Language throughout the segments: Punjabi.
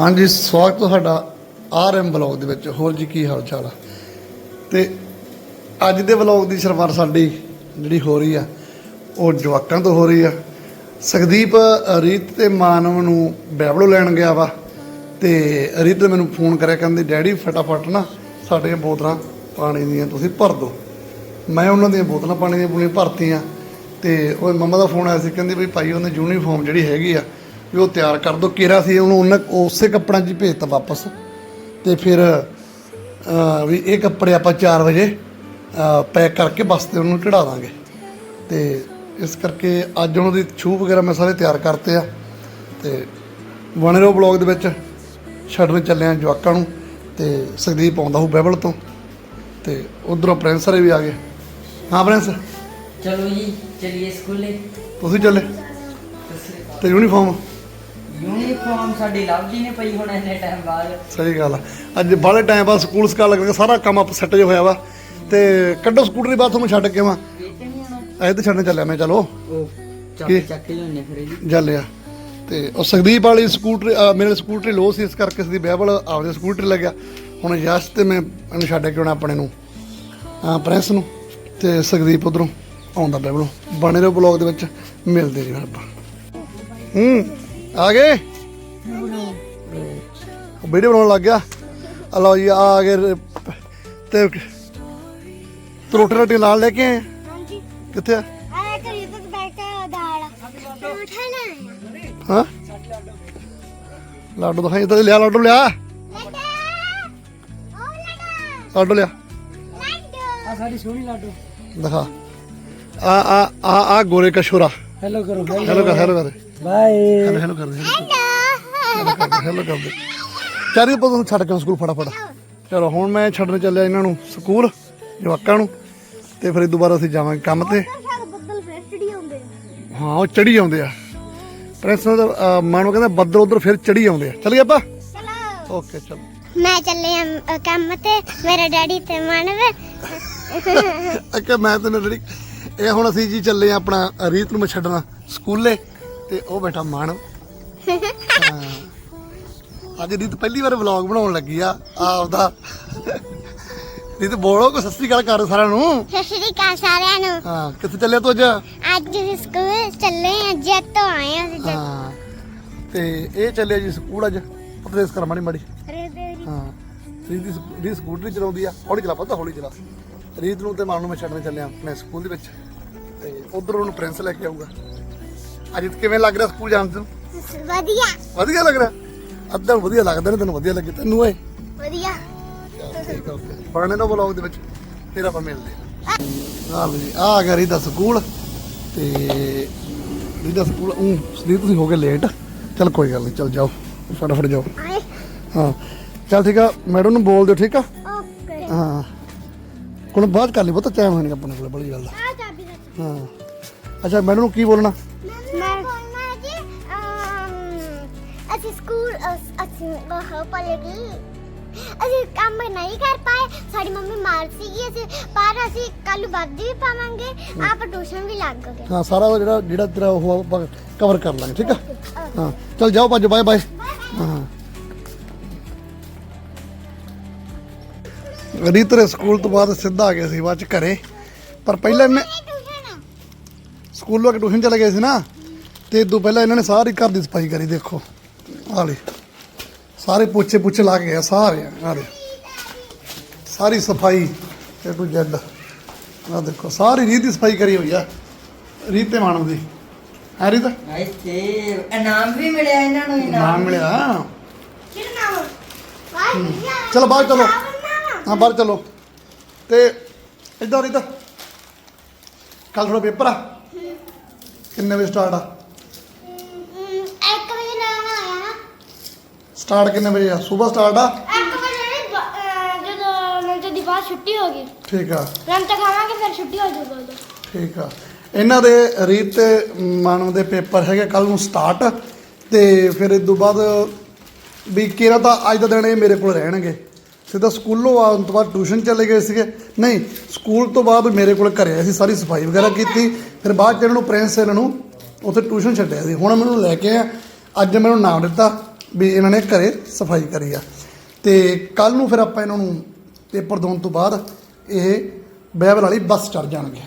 ਹਾਂਜੀ, ਸਵਾਗਤ ਤੁਹਾਡਾ ਆਰ ਐਮ ਬਲੌਗ ਦੇ ਵਿੱਚ। ਹੋਰ ਜੀ ਕੀ ਹਾਲ ਚਾਲ ਆ? ਤੇ ਅੱਜ ਦੇ ਬਲੌਗ ਦੀ ਸ਼ੁਰੂਆਤ ਸਾਡੀ ਜਿਹੜੀ ਹੋ ਰਹੀ ਆ, ਉਹ ਜਵਾਕਾਂ ਤੋਂ ਹੋ ਰਹੀ ਆ। ਸੁਖਦੀਪ, ਰੀਤ ਤੇ ਮਾਨਵ ਨੂੰ ਬੈਬਲੋ ਲੈਣ ਗਿਆ ਵਾ ਤੇ ਰੀਤ ਨੇ ਮੈਨੂੰ ਫੋਨ ਕਰਿਆ, ਕਹਿੰਦੀ, ਡੈਡੀ, ਫਟਾਫਟ ਨਾ ਸਾਡੀਆਂ ਬੋਤਲਾਂ ਪਾਣੀ ਦੀਆਂ ਤੁਸੀਂ ਭਰ ਦਿਓ। ਮੈਂ ਉਹਨਾਂ ਦੀਆਂ ਬੋਤਲਾਂ ਪਾਣੀ ਦੀਆਂ ਪੂਰੀਆਂ ਭਰਤੀਆਂ ਤੇ ਉਹ ਮੰਮਾ ਦਾ ਫੋਨ ਆਇਆ ਸੀ, ਕਹਿੰਦੀ ਵੀ ਭਾਈ, ਉਹਨੇ ਯੂਨੀਫਾਰਮ ਜਿਹੜੀ ਹੈਗੀ ਆ ਵੀ ਉਹ ਤਿਆਰ ਕਰ ਦੋ। ਕੇਰਾ ਸੀ ਉਹਨੂੰ ਉਹਨਾਂ ਉਸੇ ਕੱਪੜਾਂ 'ਚ ਹੀ ਭੇਜਤਾ ਵਾਪਸ। ਤੇ ਫਿਰ ਵੀ ਇਹ ਕੱਪੜੇ ਆਪਾਂ 4 ਵਜੇ ਪੈਕ ਕਰਕੇ ਬੱਸ ਤੇ ਉਹਨੂੰ ਚੜਾ ਦਾਂਗੇ। ਤੇ ਇਸ ਕਰਕੇ ਅੱਜ ਉਹਨਾਂ ਦੀ ਛੂ ਵਗੈਰਾ ਮੈਂ ਸਾਰੇ ਤਿਆਰ ਕਰਤੇ ਆ। ਤੇ ਬਣੇ ਰਹੋ ਬਲੌਗ ਦੇ ਵਿੱਚ ਛੱਡਣ ਚੱਲੇ ਆ ਜਵਾਕਾਂ ਨੂੰ। ਤੇ ਸੁਖਦੀਪ ਆਉਂਦਾ ਹੋਊ ਬੈਬਲ ਤੋਂ। ਤੇ ਉਧਰੋਂ ਪ੍ਰਿੰਸ ਹਰੇ ਵੀ ਆ ਗਏ। ਹਾਂ ਪ੍ਰਿੰਸ? ਚਲੋ ਜੀ ਚਲਿਏ ਸਕੂਲੇ। ਤੁਸੀਂ ਚੱਲੇ? ਤੇ ਯੂਨੀਫਾਰਮ ਯੂਨੀਫਾਰਮ ਸਾਡੀ ਲੱਭਦੀ ਨੇ ਪਈ ਹੁਣ ਇੰਨੇ ਟਾਈਮ ਬਾਅਦ। ਸਹੀ ਗੱਲ ਆ। ਅੱਜ ਬਾਹਲੇ ਟਾਈਮ ਬਾਅਦ ਸਕੂਲ ਸਕਾਲ ਲੱਗ ਸਾਰਾ ਕੰਮ ਆਪ ਸੈੱਟ ਜਿਹਾ ਹੋਇਆ ਵਾ। ਤੇ ਕੱਢੋ ਸਕੂਟਰ ਬਾਅਦ ਤੁਹਾਨੂੰ ਛੱਡ ਕੇ ਹੁਣ। ਐ ਤੇ ਛੱਡਣ ਚੱਲਿਆ ਮੈਂ ਚਲੋ। ਉਹ ਚੱਕ ਕੀ? ਚੱਕ ਕੇ ਲਿਆਉਂਦੇ ਫਿਰ ਜੀ ਚੱਲਿਆ ਤੇ ਉਹ ਸੁਖਦੀਪ ਵਾਲੀ ਸਕੂਟਰ ਅ, ਮੇਰੇ ਸਕੂਟਰੀ ਲੋ ਸੀ ਇਸ ਕਰਕੇ ਸਦੀ ਬਹਿਬਲ ਆਪਦੇ ਸਕੂਟਰ ਲੱਗਿਆ ਹੁਣ ਯਸ਼ ਤੇ ਮੈਂ ਇਹਨੂੰ ਛੱਡ ਕੇ ਆਉਣਾ ਆਪਣੇ ਨੂੰ ਆ ਪ੍ਰਿੰਸ ਨੂੰ। ਤੇ ਸੁਖਦੀਪ ਉਧਰੋਂ ਆਉਂਦਾ ਬਹਿਬਲੋਂ ਬਣੇ ਰਹੋ ਬਲੌਗ ਦੇ ਵਿੱਚ ਮਿਲਦੇ ਜੀ ਫਿਰ ਆਪਾਂ। ਹੂੰ। ਆ ਗਏ ਵੀਡੀਓ ਬਣਾਉਣ ਲੱਗ ਗਿਆ ਆ ਲਓ ਜੀ ਆ ਆ ਗਏ ਰ- ਤੇ ਤੇ ਰੋਟੀ ਰੋਟੀ ਨਾਲ ਲੈ ਕੇ ਆਏ ਹਾਂਜੀ ਕਿੱਥੇ ਆ ਆਇਆ ਕਰੀ ਤਾਂ ਬੈਠਾ ਦਾਲ ਉਠਾ ਨਾ ਹਾਂ ਲਾਡੂ ਦਿਖਾਈ ਤਾਂ ਲਿਆ ਲਾਡੂ ਲਿਆ ਲੱਡਾ ਉਹ ਲੱਡਾ ਲਾਡੂ ਲਿਆ ਲੱਡੂ ਆ ਸਾਡੀ ਸੋਹਣੀ ਲਾਡੋ ਦਿਖਾ ਆ ਆ ਆ ਆ ਗੋਰੇ ਕਾ ਛੋਰਾ ਹੈਲੋ ਕਰੋ ਹੈਲੋ ਕਰ ਹੈਲੋ ਕਰ ਬਾਏ ਹੈਲੋ ਹੈਲੋ ਕਰ ਹੈਲੋ ਕਰ ਹੈਲੋ ਕਰ ਦੇ ਚਾਰੀ ਪਾ ਤੁਹਾਨੂੰ ਛੱਡ ਕੇ ਸਕੂਲ ਫਟਾਫਟ। ਚਲੋ ਹੁਣ ਮੈਂ ਛੱਡਣ ਚੱਲਿਆ ਇਹਨਾਂ ਨੂੰ ਸਕੂਲ ਜਵਾਕਾਂ ਨੂੰ ਤੇ ਫਿਰ ਦੁਬਾਰਾ ਅਸੀਂ ਜਾਵਾਂਗੇ ਕੰਮ ਤੇ। ਹਾਂ ਉਹ ਚੜੀ ਆਉਂਦੇ ਆ। ਪ੍ਰਿੰਸ ਦਾ ਮਾਨੋ ਕਹਿੰਦਾ ਬੱਦਲ ਉਧਰ ਫਿਰ ਚੜੀ ਆਉਂਦੇ ਆ। ਚੱਲ ਗਏ ਆਪਾਂ? ਚਲੋ। ਓਕੇ ਚਲੋ। ਮੈਂ ਚੱਲੇ ਆ ਕੰਮ ਤੇ। ਮੇਰੇ ਡੈਡੀ ਤੇ ਮਾਨਵ। ਅੱਕੇ ਮੈਂ ਤੇ ਜਿਹੜੀ ਇਹ ਹੁਣ ਅਸੀਂ ਜੀ ਚੱਲੇ ਆ ਆਪਣਾ ਰੀਤ ਨੂੰ ਮੈਂ ਛੱਡਣਾ ਸਕੂਲੇ ਤੇ ਉਹ ਬੈਠਾ ਮਾਨ ਅੱਜ ਰੀਤ ਪਹਿਲੀ ਵਾਰ ਵਲੌਗ ਬਣਾਉਣ ਲੱਗੀ ਆ ਆਪਦਾ। ਰੀਤ ਬੋਲੋ ਕੋ ਸਤਿ ਸ੍ਰੀ ਅਕਾਲ ਕਰ ਸਾਰਿਆਂ ਨੂੰ। ਸਤਿ ਸ਼੍ਰੀ ਅਕਾਲ ਸਾਰਿਆਂ ਨੂੰ। ਹਾਂ ਕਿੱਥੇ ਚੱਲਿਆ ਤੂੰ ਅੱਜ? ਅੱਜ ਅਸੀਂ ਸਕੂਲ ਚੱਲੇ ਆ ਜੱਟ ਤੋਂ ਆਏ ਆ ਅਸੀਂ ਹਾਂ। ਤੇ ਇਹ ਚੱਲਿਆ ਜੀ ਸਕੂਲ ਅੱਜ। ਉਪਦੇਸ਼ ਕਰ ਮਾੜੀ। ਮਾੜੀ ਹਾਂ। ਰੀਤ ਦੀ ਸਕੂ- ਰੀਤ ਸਕੂਟਰੀ ਚਲਾਉਂਦੀ ਆ। ਹੌਲੀ ਚਲਾ ਪਤਾ ਹੌਲੀ ਚਲਾ। ਰੀਤ ਨੂੰ ਤੇ ਮਾਨ ਨੂੰ ਮੈਂ ਛੱਡਣ ਚੱਲਿਆ ਆਪਣੇ ਸਕੂਲ ਦੇ ਵਿੱਚ। ਤੇ ਉਧਰ ਉਹਨੂੰ ਪ੍ਰਿੰਸ ਲੈ ਕੇ ਆਊਗਾ। ਅੱਜ ਕਿਵੇਂ ਲੱਗ ਰਿਹਾ ਸਕੂਲ ਜਾਣ ਤੋਂ ਵਧੀਆ। ਵਧੀਆ ਲੱਗ ਰਿਹਾ? ਅੱਧਾ ਵਧੀਆ ਲੱਗਦਾ ਨੇ ਤੈਨੂੰ ਵਧੀਆ ਲੱਗੇ। ਤੈਨੂੰ ਓਏ। ਵਧੀਆ। ਠੀਕ ਆ ਓਕੇ। ਪੜਨੇ ਨੂੰ ਬਲੌਗ ਦੇ ਵਿੱਚ ਫਿਰ ਆਪਾਂ ਮਿਲਦੇ ਹਾਂ ਲਓ ਜੀ ਆ ਆ ਗਿਆ ਰੀਤ ਦਾ ਸਕੂਲ। ਤੇ ਰੀਤ ਦਾ ਸਕੂਲ ਉਹ ਸਦੀਪ ਤੁਸੀਂ ਹੋ ਗਏ ਲੇਟ ਚਲ ਕੋਈ ਗੱਲ ਨਹੀਂ ਚਲ ਜਾਓ। ਫਟਾਫਟ ਜਾਓ। ਹਾਂ। ਚਲ ਠੀਕ ਆ ਮੈਡਮ ਨੂੰ ਬੋਲ ਦਿਓ ਠੀਕ ਆ? ਓਕੇ। ਹਾਂ। ਕੋਣ ਬਾਅਦ ਕਰ ਲਈ ਬਹੁਤ ਟਾਈਮ ਹੋਣੀ ਆਪਣੇ ਕੋਲ ਬੜੀ ਗੱਲ ਦਾ ਆ ਚਾਬੀ ਦਾ। ਹਾਂ। ਅੱਛਾ ਮੈਡਮ ਨੂੰ ਕੀ ਬੋਲਣਾ? ਮੈਂ ਬੋਲਣਾ ਜੀ ਅਮ, ਅਸੀਂ ਸਕੂਲ ਅਸ- ਅਸੀਂ ਉਹ ਪੜ੍ਹੇਗੀ ਅਸੀਂ ਕੰਮ ਨਹੀਂ ਕਰ ਪਾਏ ਸਾਡੀ ਮੰਮੀ ਮਾਰ ਸੀਗੀ ਅਸੀਂ ਪਰ ਅਸੀਂ ਕੱਲ ਵਰਦੀ ਵੀ ਪਾਵਾਂਗੇ ਆਪ ਟਿਊਸ਼ਨ ਵੀ ਲੱਗ ਗਏ। ਹਾਂ ਸਾਰਾ ਉਹ ਜਿਹੜਾ ਜਿਹੜਾ ਤੇਰਾ ਉਹ ਆਪਾਂ ਕਵਰ ਕਰ ਲਾਂਗੇ ਠੀਕ ਆ? ਹਾਂ। ਚਲ ਜਾਓ ਭੱਜ ਬਾਏ ਬਾਏ ਹਾਂ। ਰੀਤ ਦੇ ਸਕੂਲ ਤੋਂ ਬਾਅਦ ਸਿੱਧਾ ਆ ਗਿਆ ਸੀ ਬਾਅਦ ਚ ਘਰੇ। ਪਰ ਪਹਿਲਾਂ ਇਹਨੇ ਸਕੂਲੋਂ ਕੇ ਟਿਊਸ਼ਨ ਚਲੇ ਗਏ ਸੀ ਨਾ ਤੇ ਇਦੋਂ ਪਹਿਲਾਂ ਇਹਨਾਂ ਨੇ ਸਾਰੀ ਘਰ ਦੀ ਸਫ਼ਾਈ ਕਰੀ ਦੇਖੋ। ਆ ਲੈ ਸਾਰੇ ਪੁੱਛੇ ਪੁੱਛੇ ਲਾ ਕੇ ਗਿਆ ਸਾਰੇ ਆ ਦੇ ਸਾਰੀ ਸਫ਼ਾਈ ਏ ਟੂ ਜ਼ੈਡ। ਆ ਦੇਖੋ ਸਾਰੀ ਰੀਤ ਦੀ ਸਫ਼ਾਈ ਕਰੀ ਹੋਈ ਆ ਰੀਤ ਤੇ ਮਾਨਵ ਦੀ। ਹੈ ਰੀਤ? ਆਈ ਤੇ ਇਨਾਮ ਵੀ ਮਿਲਿਆ ਇਹਨਾਂ ਨੂੰ ਨਾਮ ਇਨਾਮ ਮਿਲਿਆ। ਕਿਹੜਾ ਨਾਮ? ਚਲੋ ਬਾਹਰ ਚਲੋ ਹਾਂ ਬਾਹਰ ਚਲੋ। ਤੇ ਇੱਧਰ ਰੀਤ ਕੱਲ ਥੋੜਾ ਪੇਪਰ ਆ। ਕਿੰਨੇ ਵਜੇ ਸਟਾਰਟ ਆ? ਇੱਕ ਵਜੇ ਨਾਮ ਆਇਆ ਨਾ ਸਟਾਰਟ ਕਿੰਨੇ ਵਜੇ ਆ? ਸਵੇਰ ਸਟਾਰਟ ਆ? ਇੱਕ ਵਜੇ ਬ- ਅਹ, ਜਦੋਂ ਲੰਚ ਦੀ ਬਾਅਦ ਛੁੱਟੀ ਹੋ ਗਈ। ਠੀਕ ਆ। ਲੰਚ ਖਾਵਾਂਗੇ ਫਿਰ ਛੁੱਟੀ ਹੋ ਜਾਊਗਾ ਉਦੋਂ। ਠੀਕ ਆ। ਇਹਨਾਂ ਦੇ ਰੀਤ ਤੇ ਮਾਨਵ ਦੇ ਪੇਪਰ ਹੈਗੇ ਕੱਲ ਨੂੰ ਸਟਾਰਟ ਤੇ ਫਿਰ ਇਸ ਤੋਂ ਬਾਅਦ ਵੀ ਕਿਹੜਾ ਤਾਂ ਅੱਜ ਦਾ ਦਿਨ ਇਹ ਮੇਰੇ ਕੋਲ ਰਹਿਣਗੇ। ਸਿੱਧਾ ਸਕੂਲੋਂ ਆਉਣ ਤੋਂ ਬਾਅਦ ਟਿਊਸ਼ਨ ਚਲੇ ਗਏ ਸੀਗੇ। ਨਹੀਂ ਸਕੂਲ ਤੋਂ ਬਾਅਦ ਮੇਰੇ ਕੋਲ ਘਰੇ ਆਏ ਸੀ ਸਾਰੀ ਸਫ਼ਾਈ ਵਗੈਰਾ ਕੀਤੀ। ਫਿਰ ਬਾਅਦ ਚ ਇਹਨਾਂ ਨੂੰ ਪ੍ਰਿੰਸ ਇਹਨਾਂ ਨੂੰ ਉੱਥੇ ਟਿਊਸ਼ਨ ਛੱਡਿਆ ਸੀ। ਹੁਣ ਮੈਨੂੰ ਲੈ ਕੇ ਆ ਅੱਜ ਮੈਨੂੰ ਨਾਮ ਦਿੱਤਾ ਵੀ ਇਹਨਾਂ ਨੇ ਘਰੇ ਸਫ਼ਾਈ ਕਰੀ ਆ। ਤੇ ਕੱਲ ਨੂੰ ਫਿਰ ਆਪਾਂ ਇਹਨਾਂ ਨੂੰ ਪੇਪਰ ਦੇਣ ਤੋਂ ਬਾਅਦ ਇਹ ਬਹਿਬਲ ਵਾਲੀ ਬੱਸ ਚੜ ਜਾਣਗੇ।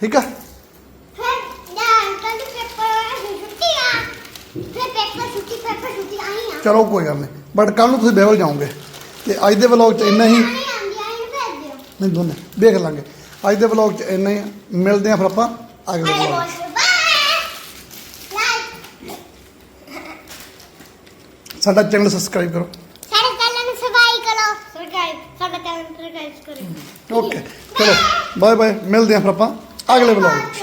ਠੀਕ ਆ? ਚਲੋ ਕੋਈ ਗੱਲ ਨਹੀਂ। ਬਟ ਕੱਲ ਨੂੰ ਤੁਸੀਂ ਬਹਿਬਲ ਜਾਓਗੇ। ਤੇ ਅੱਜ ਦੇ ਵਲੌਗ 'ਚ ਇੰਨਾ ਹੀ। ਨਹੀਂ ਦੋਨੇ ਵੇਖ ਲਾਂਗੇ। ਅੱਜ ਦੇ ਵਲੌਗ 'ਚ ਇੰਨਾ ਹੀ। ਆ। ਮਿਲਦੇ ਆ ਫਿਰ ਆਪਾਂ ਅਗਲੇ ਵਲੌਗ ਬੋਲ ਬਾਏ! ਲਾਈਕ। ਸਾਡਾ ਚੈਨਲ ਸਬਸਕ੍ਰਾਈਬ ਕਰੋ। ਸਾਡੇ ਚੈਨਲ ਨੂੰ ਸਬਸਕ੍ਰਾਈਬ ਕਰੋ। ਸਬਸਕ੍ਰਾਈਬ ਸਾਡਾ ਚੈਨਲ ਸਬਸਕ੍ਰਾਈਬ ਕਰੋ। ਓਕੇ ਚਲੋ ਬਾਏ ਬਾਏ ਮਿਲਦੇ ਆ ਫਿਰ ਆਪਾਂ ਅਗਲੇ ਵਲੌਗ 'ਚ।